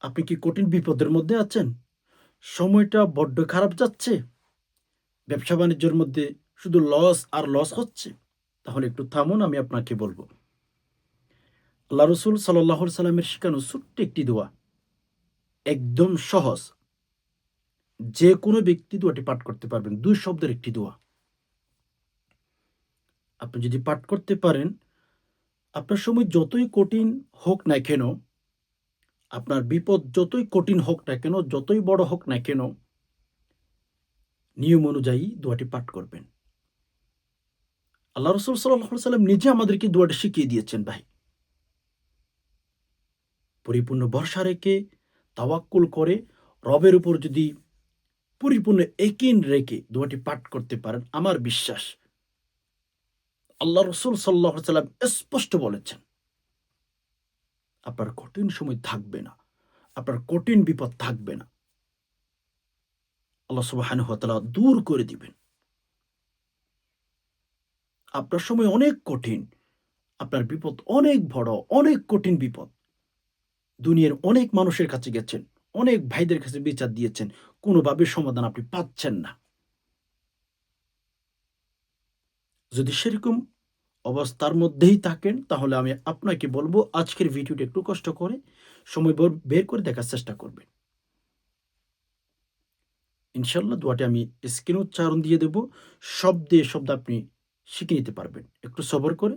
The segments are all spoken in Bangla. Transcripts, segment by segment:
আপনি কি কঠিন বিপদের মধ্যে আছেন? সময়টা বড্ড খারাপ যাচ্ছে। ব্যবসা বাণিজ্যের মধ্যে শুধু লস আর লস হচ্ছে। তাহলে একটু থামুন, আমি আপনাকে বলব। আল্লাহ রসুল সাল্লাহ সাল্লামের শেখানো ছোট্ট একটি দোয়া। একদম সহজ। যে কোনো ব্যক্তি দোয়াটি পাঠ করতে পারবেন, দুই শব্দের একটি দোয়া। আপনি যদি পাঠ করতে পারেন, আপনার সময় যতই কঠিন হোক না কেন আপনার বিপদ যতই কঠিন হোক না কেন, যতই বড় হোক না কেন, নিয়ম অনুযায়ী দোয়াটি পাঠ করবেন। আল্লাহ রসুল সাল্লাম নিজে আমাদেরকে দোয়াটি শিখিয়ে দিয়েছেন, ভাই। পরিপূর্ণ ভরসা রেখে, তাওয়াক্কুল করে, রবের উপর যদি পরিপূর্ণ একিন রেখে দোয়াটি পাঠ করতে পারেন, আমার বিশ্বাস আল্লাহ রসুল সাল্লাহ সাল্লাম স্পষ্ট বলেছেন। আপনার কঠিন সময় থাকবে না। আপনার কঠিন বিপদ থাকবে না। আল্লাহ সুবাহান হতালা দূর করে দিবেন। আপনার সময় অনেক কঠিন, আপনার বিপদ অনেক বড়, অনেক কঠিন বিপদ। দুনিয়ার অনেক মানুষের কাছে গেছেন, অনেক ভাইদের কাছে বিচার দিয়েছেন, কোনোভাবে সমাধান আপনি পাচ্ছেন না। যদি সেরকম অবস্থার মধ্যেই থাকেন, তাহলে আমি আপনাকে বলব আজকের ভিডিওটা একটু কষ্ট করে সময় বের করে দেখার চেষ্টা করবেন। ইনশাল্লাহ দোয়াটি আমি স্ক্রিন উচ্চারণ দিয়ে দেব। শব্দে শব্দ আপনি শিখে নিতে পারবেন। একটু সবর করে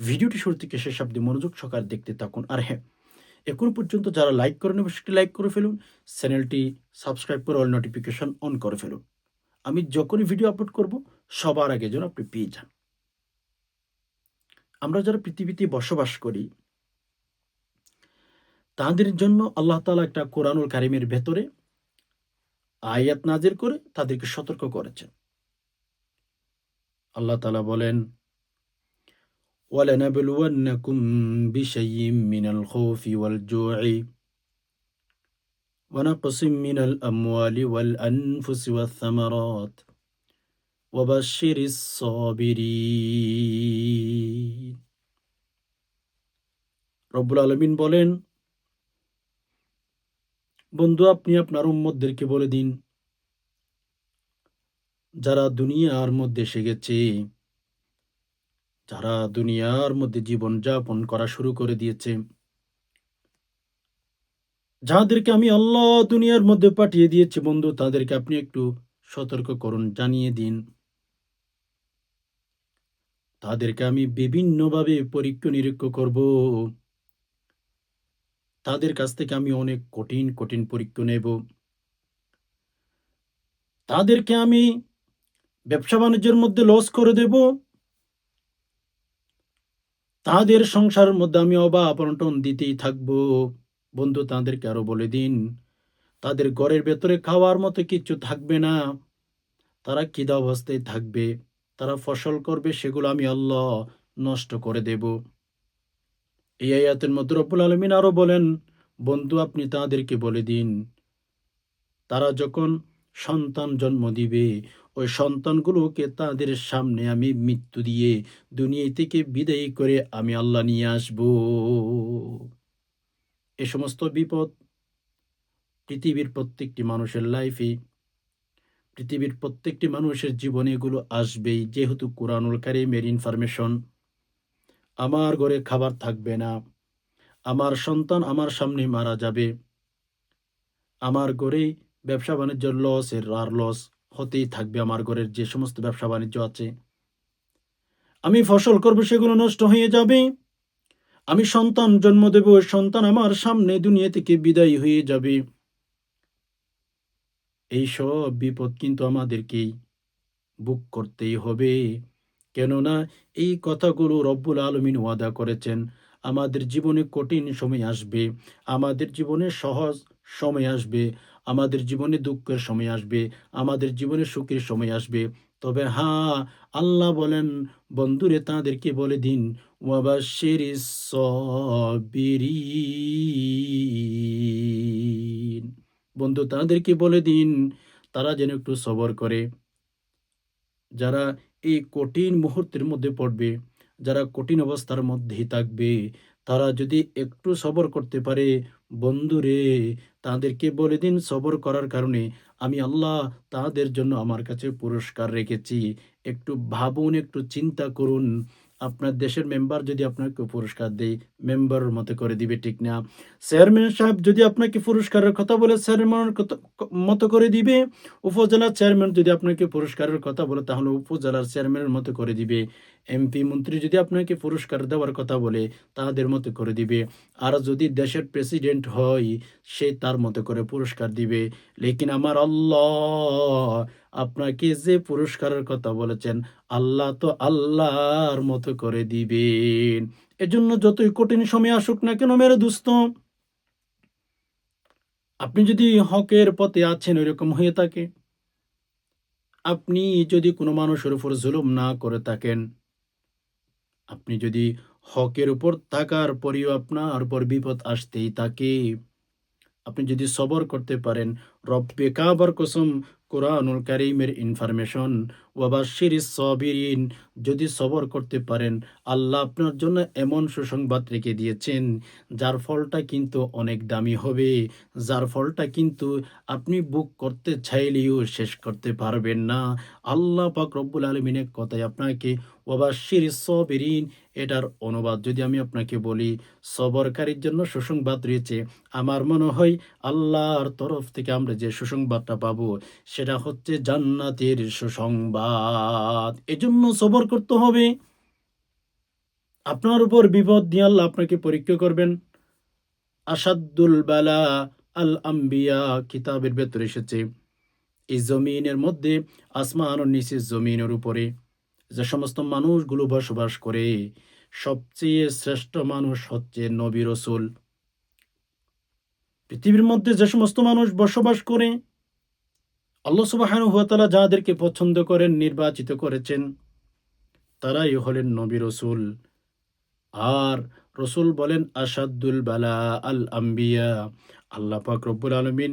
ভিডিওটি শুরু থেকে শেষ অব্দি মনোযোগ সকাল দেখতে থাকুন। আর হ্যাঁ এখন পর্যন্ত যারা লাইক করেন সেটি লাইক করে ফেলুন। চ্যানেলটি সাবস্ক্রাইব করে অল নোটিফিকেশন অন করে ফেলুন। আমি যখনই ভিডিও আপলোড করব, সবার আগে যেন আপনি পেয়ে যান। আমরা যারা পৃথিবীতে বসবাস করি তাদের জন্য আল্লাহ তালা একটা কোরআনুল কারিমের ভেতরে আয়াত নাজির করে তাদেরকে সতর্ক করেছেন আল্লাহ তালা বলেন ولنبلونكم بشيء من الخوف والجوع ونقص من الأموال والأنفس والثمرات وبشر الصابرين রব্বুল আলমিন বলেন বন্ধু আপনি আপনার উম্মদদেরকে বলে দিন যারা দুনিয়ার মধ্যে এসে গেছে যারা দুনিয়ার মধ্যে জীবন যাপন করা শুরু করে দিয়েছে যাদেরকে আমি আল্লাহ দুনিয়ার মধ্যে পাঠিয়ে দিয়েছি বন্ধু তাদেরকে আপনি একটু সতর্ক করুন জানিয়ে দিন তাদেরকে আমি বিভিন্নভাবে পরীক্ষা নিরীক্ষা করব। তাদের কাছ থেকে আমি অনেক কঠিন কঠিন পরীক্ষা নেব। তাদেরকে আমি ব্যবসা বাণিজ্যের মধ্যে লস করে দেব। তাদের সংসারের মধ্যে আমি অভাব অনটন দিতেই থাকব। বন্ধু, তাদেরকে আরও বলে দিন, তাদের ঘরের ভেতরে খাওয়ার মতো কিছু থাকবে না। তারা কিদা অবস্থায় থাকবে। তারা ফসল করবে, সেগুলো আমি আল্লাহ নষ্ট করে দেব। এই আয়াতের মধ্যে রব্বুল আলমিন আরও বলেন, বন্ধু, আপনি তাদেরকে বলে দিন, তারা যখন সন্তান জন্ম দিবে, ওই সন্তানগুলোকে তাদের সামনে আমি মৃত্যু দিয়ে দুনিয়া থেকে বিদায়ী করে আমি আল্লাহ নিয়ে আসব। এ সমস্ত বিপদ পৃথিবীর প্রত্যেকটি মানুষের লাইফে পৃথিবীর প্রত্যেকটি মানুষের জীবনে এগুলো আসবেই, যেহেতু কোরআনুল কারিমের ইনফরমেশন আমার ঘরে খাবার থাকবে না, আমার সন্তান আমার সামনে মারা যাবে, আমার ঘরেই ব্যবসা বাণিজ্য লস এর আর লস হতেই থাকবে আমার ঘরের যে সমস্ত ব্যবসা বাণিজ্য আছে। আমি ফসল করব, সেগুলো নষ্ট হয়ে যাবে, আমি সন্তান জন্ম দেব, সন্তান আমার সামনে দুনিয়া থেকে বিদায় হয়ে যাবে। এই সব বিপদ কিন্তু আমাদেরকেই বুক করতেই হবে। কেননা এই কথাগুলো রব্বুল আলমিন ওয়াদা করেছেন, আমাদের জীবনে কঠিন সময় আসবে, আমাদের জীবনে সহজ সময় আসবে, আমাদের জীবনে দুঃখের সময় আসবে, আমাদের জীবনে সুখের সময় আসবে। তবে হ্যাঁ আল্লাহ বলেন, বন্ধুরে তাদেরকে বলে দিন বন্ধু, তাদেরকে বলে দিন, তারা যেন একটু সবর করে। যারা এই কঠিন মুহূর্তের মধ্যে পড়বে, যারা কঠিন অবস্থার মধ্যেই থাকবে, তারা যদি একটু সবর করতে পারে বন্ধুরে তাদেরকে বলে দিন সবর করার কারণে আমি আল্লাহ তাদের জন্য আমার কাছে পুরস্কার রেখেছি। একটু ভাবুন, একটু চিন্তা করুন। আপনার দেশের মেম্বার যদি আপনাকে পুরস্কার দেয় মেম্বারের মতো করে দিবে, ঠিক না? চেয়ারম্যান সাহেব যদি আপনাকে পুরস্কারের কথা বলে চেয়ারম্যানের মতো করে দিবে। উপজেলার চেয়ারম্যান যদি আপনাকে পুরস্কারের কথা বলে, তাহলে উপজেলার চেয়ারম্যানের মতো করে দিবে। এমপি মন্ত্রী যদি আপনাকে পুরস্কার দেওয়ার কথা বলে তাদের মতো করে দিবে। আর যদি দেশের প্রেসিডেন্ট হয়, সে তার মতো করে পুরস্কার দিবে। লেকিন আমার আল্লাহ, আপনাকে যে পুরস্কারের কথা বলেছেন, আল্লাহ তো আল্লাহর মতো করে দিবেন। এজন্য যতই কঠিন সময় আসুক না কেন, মেরে দুস্ত। আপনি যদি হকের পথে আছেন, ওইরকম হয়ে থাকে। আপনি যদি কোনো মানুষের উপর জুলুম না করে থাকেন আপনি যদি হকের উপর তাকার পরেও আপনার উপর বিপদ আসতেই থাকে। আপনি যদি সবর করতে পারেন, রব্বে কাবার কসম কোরআনুল কারিমের ইনফরমেশন ওয়াবাশির সবিরিন, যদি সবর করতে পারেন, আল্লাহ আপনার জন্য এমন সুসংবাদ রেখে দিয়েছেন, যার ফলটা কিন্তু অনেক দামি হবে, যার ফলটা কিন্তু আপনি বুক করতে চাইলেও শেষ করতে পারবেন না। আল্লাহ পাক রব্বুল আলমিনের কথায় আপনাকে ওয়াবাশির সবিরিন, এটার অনুবাদ যদি আমি আপনাকে বলি, সবরকারীর জন্য সুসংবাদ রয়েছে। আমার মনে হয় আল্লাহর তরফ থেকে আমরা যে সুসংবাদটা পাবো, সেটা হচ্ছে জান্নাতের সুসংবাদ। এজন্য সবর করতে হবে। আপনার উপর বিপদ দিয়ে আল্লাহ আপনাকে পরীক্ষা করবেন। আসাদুল বালা আল আম্বিয়া কিতাবের ভেতরে এসেছে। এই জমিনের মধ্যে আসমান ও নিচে জমিনের উপরে যে সমস্ত মানুষগুলো বসবাস করে, সবচেয়ে শ্রেষ্ঠ মানুষ হচ্ছে নবী রসুল। পৃথিবীর মধ্যে যে সমস্ত মানুষ বসবাস করে আল্লাহ সুবাহানু হুয়াতালা যাদেরকে পছন্দ করেন, নির্বাচিত করেছেন, তারাই হলেন নবী রসুল। আর রসুল বলেন আসাদুল বালা আল আম্বিয়া। আল্লাহ পাক রব্বুল আলমিন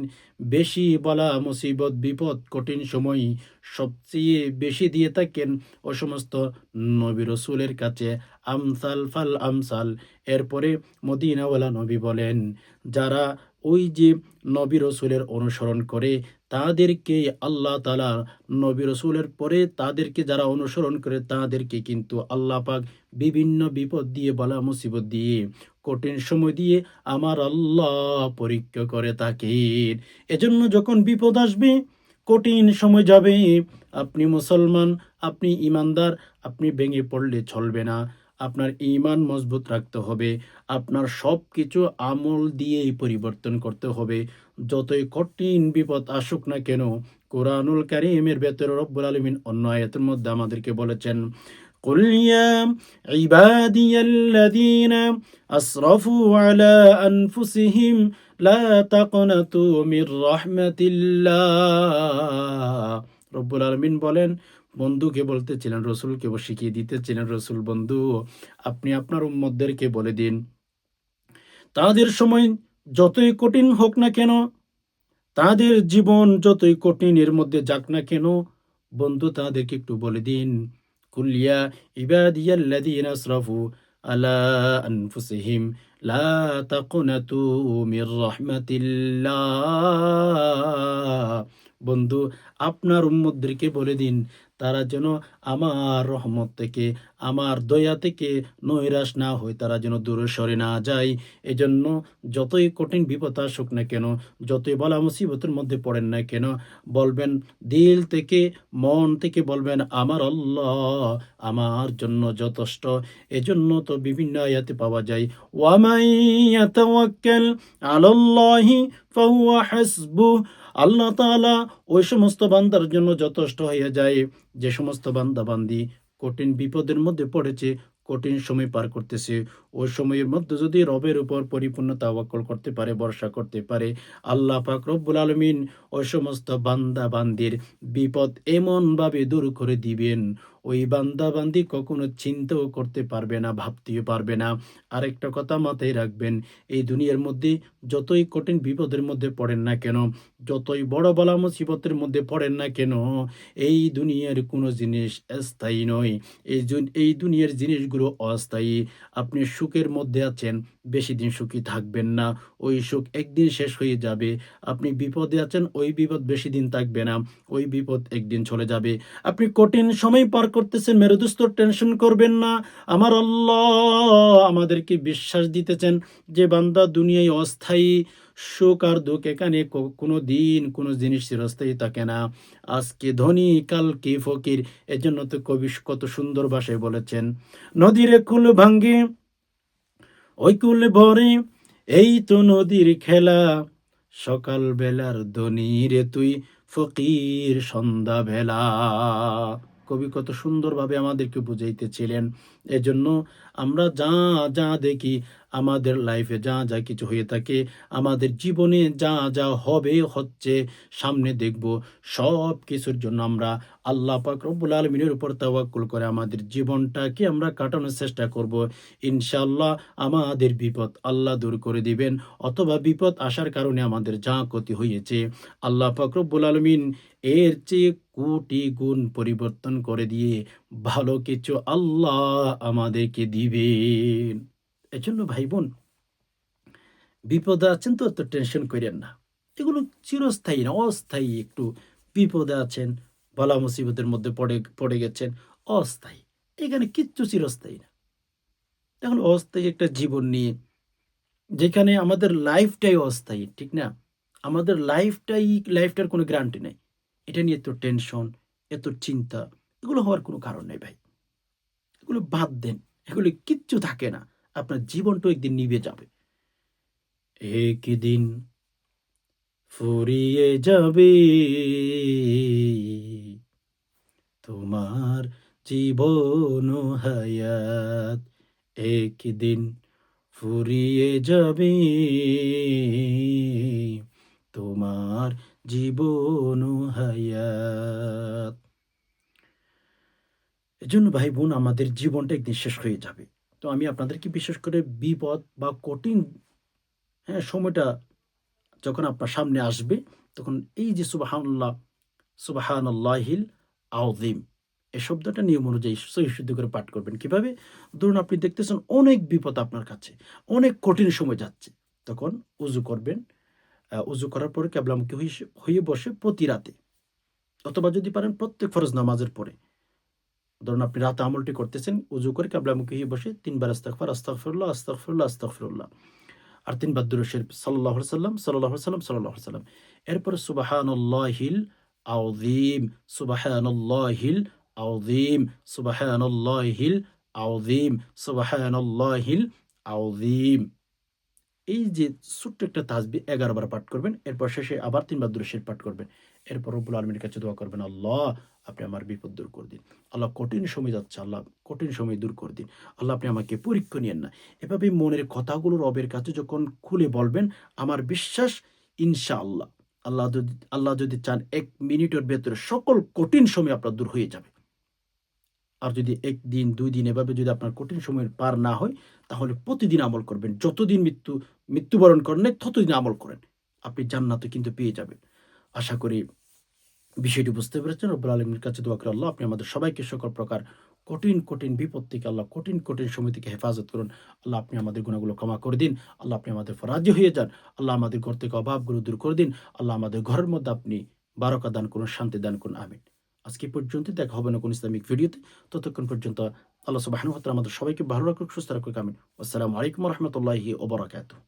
বেশি বলা মুসিবত, বিপদ, কঠিন সময় সবচেয়ে বেশি দিয়ে থাকেন ও সমস্ত নবী রসুলের কাছে আমসাল ফাল আমসাল। এরপরে মদিনাওয়ালা নবী বলেন, যারা ওই যে নবী রসুলের অনুসরণ করে, তাদেরকে আল্লাহ তালা নবী রসুলের পরে তাদেরকে যারা অনুসরণ করে, তাদেরকে কিন্তু আল্লাহ পাক বিভিন্ন বিপদ দিয়ে, বলা মুসিবত দিয়ে, কঠিন সময় দিয়ে আমার আল্লাহ পরীক্ষা করে থাকেন। এজন্য যখন বিপদ আসবে, কঠিন সময় যাবে। আপনি মুসলমান, আপনি ইমানদার, আপনি ভেঙে পড়লে চলবে না। আপনার ইমান মজবুত রাখতে হবে আপনার সব কিছু আমল দিয়েই পরিবর্তন করতে হবে যতই কঠিন বিপদ আসুক না কেন কোরআনুল কারিমের ভেতরে রব্বুল আলমিন অন্য আয়াতের মধ্যে আমাদেরকে বলেছেন قل يا عبادي الذين أسرفوا على أنفسهم لا تقنطوا من رحمة الله রব্বুল আলমিন বলেন বন্ধুকে বলতেছিলেন, রসুলকে শিখিয়ে দিতেছিলেন, রসুল, বন্ধু, আপনি আপনার উম্মদদেরকে বলে দিন। তাদের সময় যতই কঠিন হোক না কেন, তাদের জীবন যতই কঠিনের মধ্যে যাক না কেন, বন্ধু, তাদেরকে একটু বলে দিন। কুলিয়া ইবাদিয়াল্লাযীনা আসরাফু আলা আনফুসিহিম, লা তাকুনাতু মির রাহমাতিল্লাহ। বন্ধু, আপনার উম্মতদেরকে বলে দিন। তারা যেন আমার রহমত থেকে, আমার দয়া থেকে নৈরাশ না হয়, তারা যেন দূরে সরে না যায়। এজন্য যতই কঠিন বিপদ আসুক না কেন, যতই বলা মুসিবতের মধ্যে পড়েন না কেন, বলবেন দিল থেকে, মন থেকে বলবেন, আমার আল্লাহ, আমার জন্য যথেষ্ট। এজন্য তো বিভিন্ন আয়াতে পাওয়া যায় ওয়ামাই আলাল্লাহি আল্লাহ তাআলা ওই সমস্ত বান্দার জন্য যথেষ্ট হয়ে যায়। যে সমস্ত বান্দা বান্দি কঠিন বিপদের মধ্যে পড়েছে, কঠিন সময় পার করতেছে। ওই সময়ের মধ্যে যদি রবের উপর পরিপূর্ণ তাওয়াক্কল করতে পারে, ভরসা করতে পারে, আল্লাহ পাক রব্বুল আলমিন ওই সমস্ত বান্দা বান্দির বিপদ এমনভাবে দূর করে দিবেন। ওই বান্দাবান্দি কখনো চিন্তাও করতে পারবে না, ভাবতেও পারবে না। আরেকটা কথা মাথায় রাখবেন, এই দুনিয়ার মধ্যে যতই কঠিন বিপদের মধ্যে পড়েন না কেন, যতই বড় বলা মুসিবতের মধ্যে পড়েন না কেন, এই দুনিয়ার কোনো জিনিস স্থায়ী নয়। এই এই দুনিয়ার জিনিসগুলো অস্থায়ী। আপনি সুখের মধ্যে আছেন বেশি দিন সুখী থাকবেন না, ওই সুখ একদিন শেষ হয়ে যাবে। আপনি বিপদে আছেন, ওই বিপদ বেশি দিন থাকবে না, ওই বিপদ একদিন চলে যাবে। আপনি কঠিন সময় পার করতেছেন, মেরুদুস্ত টেনশন করবেন না। আমার আল্লাহ আমাদেরকে বিশ্বাস দিতেছেন যে বান্দা দুনিয়ায় অস্থায়ী সুখ আর দুঃখ এখানে কোনো দিন কোনো জিনিস চিরস্থায়ী থাকে না। আজকে ধনী, কালকে ফকির, এজন্য তো কবি কত সুন্দর ভাষায় বলেছেন, নদীরে কুল ভাঙ্গে ওই কুল ভরে এই তো নদীর খেলা। সকাল বেলার রে তুই ফকির সন্ধ্যা বেলা কবি কত সুন্দরভাবে আমাদেরকে বুঝাইতেছিলেন। এজন্য আমরা যা যা দেখি আমাদের লাইফে যা যা কিছু হয়ে থাকে, আমাদের জীবনে যা যা হবে হচ্ছে সামনে দেখব। সব কিছুর জন্য আমরা আল্লাহ পাক রব্বুল আলমিনের উপর তাওয়াক্কুল করে আমাদের জীবনটাকে আমরা কাটানোর চেষ্টা করব। ইনশাল্লাহ আমাদের বিপদ আল্লাহ দূর করে দিবেন, অথবা বিপদ আসার কারণে আমাদের যা ক্ষতি হয়েছে, আল্লাহ পাক রব্বুল আলমিন এর চেয়ে কোটি গুণ পরিবর্তন করে দিয়ে ভালো কিছু আল্লাহ আমাদেরকে দিবেন এজন্য ভাই বোন বিপদে আছেন তো তো টেনশন করেন না। এগুলো চিরস্থায়ী না, অস্থায়ী একটু বিপদে আছেন, বলা মুসিবতের মধ্যে পড়ে পড়ে গেছেন, অস্থায়ী। এখানে কিচ্ছু চিরস্থায়ী না। এখন অস্থায়ী একটা জীবন নিয়ে, যেখানে আমাদের লাইফটাই অস্থায়ী, ঠিক না? আমাদের লাইফটাই লাইফটার কোনো গ্যারান্টি নেই। এটা নিয়ে এত টেনশন এত চিন্তা, এগুলো হওয়ার কোনো কারণ নেই ভাই। এগুলো বাদ দেন। এগুলো কিচ্ছু থাকে না। আপনার জীবনটা একদিন নিভে যাবে। একদিন ফুরিয়ে যাবে। তোমার জীবন হায়াত একদিন ফুরিয়ে যাবে। তোমার জীবন হায়াত এজন্য ভাই বোন আমাদের জীবনটা একদিন শেষ হয়ে যাবে। তো আমি আপনাদেরকে বিশেষ করে বিপদ বা কঠিন হ্যাঁ সময়টা যখন আপনার সামনে আসবে, তখন এই যে সুবাহান্লাহ সুবাহান আল্লাহিল আউজিম এই শব্দটা নিয়ম অনুযায়ী সহি শুদ্ধ করে পাঠ করবেন। কীভাবে? ধরুন আপনি দেখতেছেন অনেক বিপদ আপনার কাছে, অনেক কঠিন সময় যাচ্ছে। তখন উজু করবেন উজু করার পরে কেবলামুখী হয়ে বসে প্রতি রাতে, অথবা যদি পারেন প্রত্যেক ফরজ নামাজের পরে। ধরুন আপনি রাতে আমলটি করতেছেন, উজু করে কাবলামুখী হয়ে বসে তিনবার আস্তাকফার আস্তাকফিরুল্লাহ আস্তাকফিরুল্লাহ আস্তাকফিরুল্লাহ আর তিনবার দুরূদ শরীফ আলাইহি সাল্লাম আলাইহি সাল্লাম আলাইহি সাল্লাম এরপর সুবহানাল্লাহিল আযীম সুবহানাল্লাহিল আযীম সুবহানাল্লাহিল আযীম সুবহানাল্লাহিল আযীম। এই যে ছোট্ট একটা তাজবি এগারো বার পাঠ করবেন, এরপর শেষে আবার তিনবার দুরুশের পাঠ করবেন। এরপর রব্বুল আলমীর কাছে দোয়া করবেন, আল্লাহ আপনি আমার বিপদ দূর করে দিন। আল্লাহ কঠিন সময় যাচ্ছে, আল্লাহ কঠিন সময় দূর করে দিন। আল্লাহ আপনি আমাকে পরীক্ষা নিয়েন না। এভাবে মনের কথাগুলো রবের কাছে যখন খুলে বলবেন, আমার বিশ্বাস ইনশাআল্লাহ, আল্লাহ যদি আল্লাহ যদি চান, এক মিনিটের ভেতরে সকল কঠিন সময় আপনার দূর হয়ে যাবে। আর যদি একদিন, দুই দিন এভাবে যদি আপনার কঠিন সময়ের পার না হয়, তাহলে প্রতিদিন আমল করবেন। যতদিন মৃত্যু, মৃত্যুবরণ করেন ততদিন আমল করেন। আপনি জান্নাতও কিন্তু পেয়ে যাবেন। আশা করি বিষয়টি বুঝতে পেরেছেন। রব্বুল আলমীর কাছে দোয়া করে আল্লাহ আপনি আমাদের সবাইকে সকল প্রকার কঠিন কঠিন বিপদ থেকে আল্লাহ কঠিন কঠিন সময় থেকে হেফাজত করুন। আল্লাহ আপনি আমাদের গুণাগুলো ক্ষমা করে দিন। আল্লাহ আপনি আমাদের উপর রাজি হয়ে যান। আল্লাহ আমাদের ঘর থেকে অভাবগুলো দূর করে দিন। আল্লাহ আমাদের ঘরের মধ্যে আপনি বারকা দান করুন, শান্তি দান করুন। আমিন। আজকে পর্যন্ত দেখা হবে না কোন ইসলামিক ভিডিওতে। ততক্ষণ পর্যন্ত আল্লাহ সুবাহ আমাদের সবাইকে ভালো রাখুক, সুস্থ রাখুক। আমিন। আসসালামু আলাইকুম রহমতুল্লাহি ওবরাকাতুহ